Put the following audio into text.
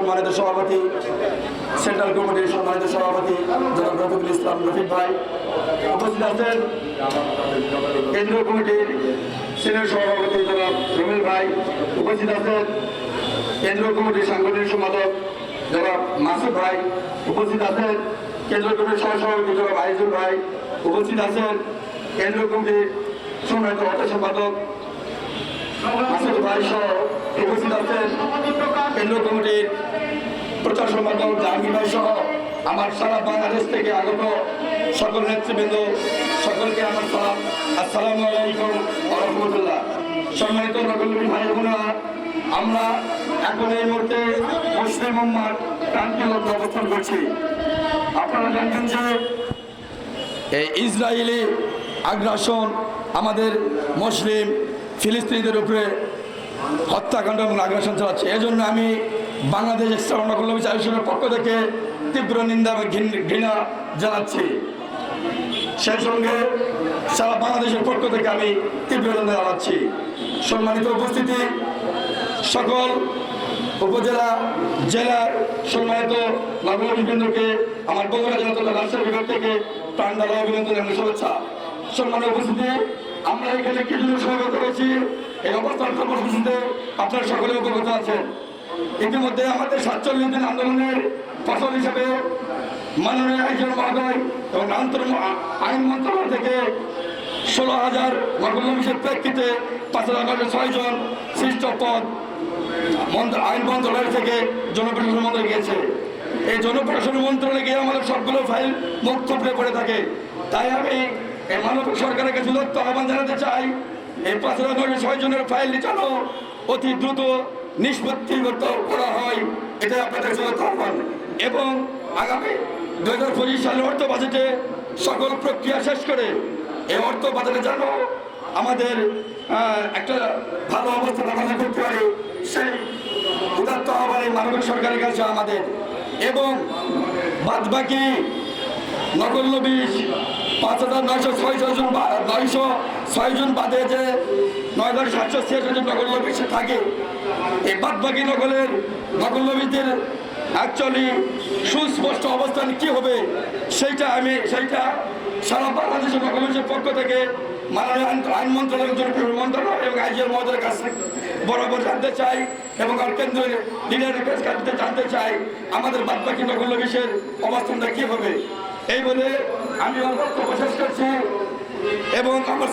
সম্মানিত সভাপতি, সেন্ট্রাল কমিটির সম্মানিত সভাপতি জনাব রফিকুল ইসলাম রফিক ভাই, উপস্থিত আছেন কেন্দ্রীয় কমিটির সিনিয়র সভাপতি জনাব রমিল ভাই, উপস্থিত আছেন কেন্দ্রীয় কমিটির সাংগঠনিক সম্পাদক জনাব মাসুদ ভাই, উপস্থিত আছেন কেন্দ্রীয় কমিটির সহসভাপতি জনাব আইজুল ভাই, উপস্থিত আছেন কেন্দ্রীয় কমিটির সম্মানিত অর্থ সম্পাদক মাসুদ ভাই সহ উপস্থিত আছেন কেন্দ্রীয় কমিটির প্রচার সম্পাদক জাহাঙ্গীর ভাই সহ আমার সারা বাংলাদেশ থেকে আগত সকল নেতৃবৃন্দ, সকলকে আমার সালাম, আসসালামু আলাইকুম রহমতুল্লাহ সম্মানিত নগরী ভাই বোনেরা, আমরা এখন এই মুহূর্তে মুসলিম উম্মার ক্রান্তি লক্ষ্যে অবস্থান করছি। আপনারা জানবেন যে এই ইসরায়েলি আগ্রাসন আমাদের মুসলিম ফিলিস্তিনিদের উপরে হত্যাকাণ্ড এবং আগ্রাসন চালাচ্ছে। এজন্য আমি বাংলাদেশ এক্সট্রা কল্যাণ আয়োজনের পক্ষ থেকে তীব্র নিন্দা এবং ঘৃণ- জানাচ্ছি। সেই সঙ্গে সারা বাংলাদেশের পক্ষ থেকে আমি তীব্র নিন্দা জানাচ্ছি। সম্মানিত উপস্থিতি, সকল উপজেলা জেলার সম্মানিত নাগরিকবৃন্দকে আমার বগুড়া জেলা রাজশাহী বিভাগ থেকে প্রাণ দ্বারা অভিনন্দন এবং শুভেচ্ছা। সম্মানিত উপস্থিতি, আমরা এখানে কি জন্য সমবেত হয়েছি এই অবস্থান কর্মসূচিতে আপনারা সকলে অবগত আছেন। ইতিমধ্যে আমাদের সাতচল্লিশ দিন আন্দোলনের ফসল হিসেবে মাননীয় আইজন মহোদয় এবং আন্তর আইন মন্ত্রণালয় থেকে ষোলো হাজার মকলমিসের প্রেক্ষিতে পাঁচ হাজার ছয় জন সৃষ্ট পদ আইন মন্ত্রণালয় থেকে জনপ্রশাসন মন্ত্রণালয় গিয়েছে। এই জনপ্রশাসন মন্ত্রণালয়ে গিয়ে আমাদের সবগুলো ফাইল মুক্তপ্রে পড়ে থাকে। তাই আমি এই মানবিক সরকারের কাছে আহ্বান জানাতে চাই এই পাঁচ হাজার ছয় জনের ফাইল যেন অতি দ্রুত নিষ্পত্তি করা হয়। এটা আপনাদের আহ্বান। এবং আগামী দু হাজার পঁচিশ সালের অর্থ বাজেটে সকল প্রক্রিয়া শেষ করে এই অর্থ বাজারে যেন আমাদের একটা ভালো অবস্থা আমাদের করতে পারে, সেই উদাত্ত আহ্বান এই মানবিক সরকারের কাছে আমাদের। এবং বাদবাকি বাকি নগর বিশ পাঁচ হাজার নয়শো ছয় জন নয়শো, ছয় জন বাদে যে নয় হাজার সাতশো ছিয়াশি জন নগর থাকে। এই বাদ বাকি নগরের নগর অ্যাকচুয়ালি সুস্পষ্ট অবস্থান কি হবে, সেইটা আমি, সেইটা সারা বাংলাদেশের নগরের পক্ষ থেকে মাননীয় আইন- মন্ত্রণালয় জনপ্রিয় মন্ত্রণালয় এবং আইজিএর মহোদয়ের কাছে বরাবর জানতে চাই এবং আর কেন্দ্রের লিডারের কাছে জানতে চাই আমাদের বাদ বাকি নগর লবিসের অবস্থানটা কি হবে। এই বলে আমি আমার বক্তব্য শেষ করছি এবং আমার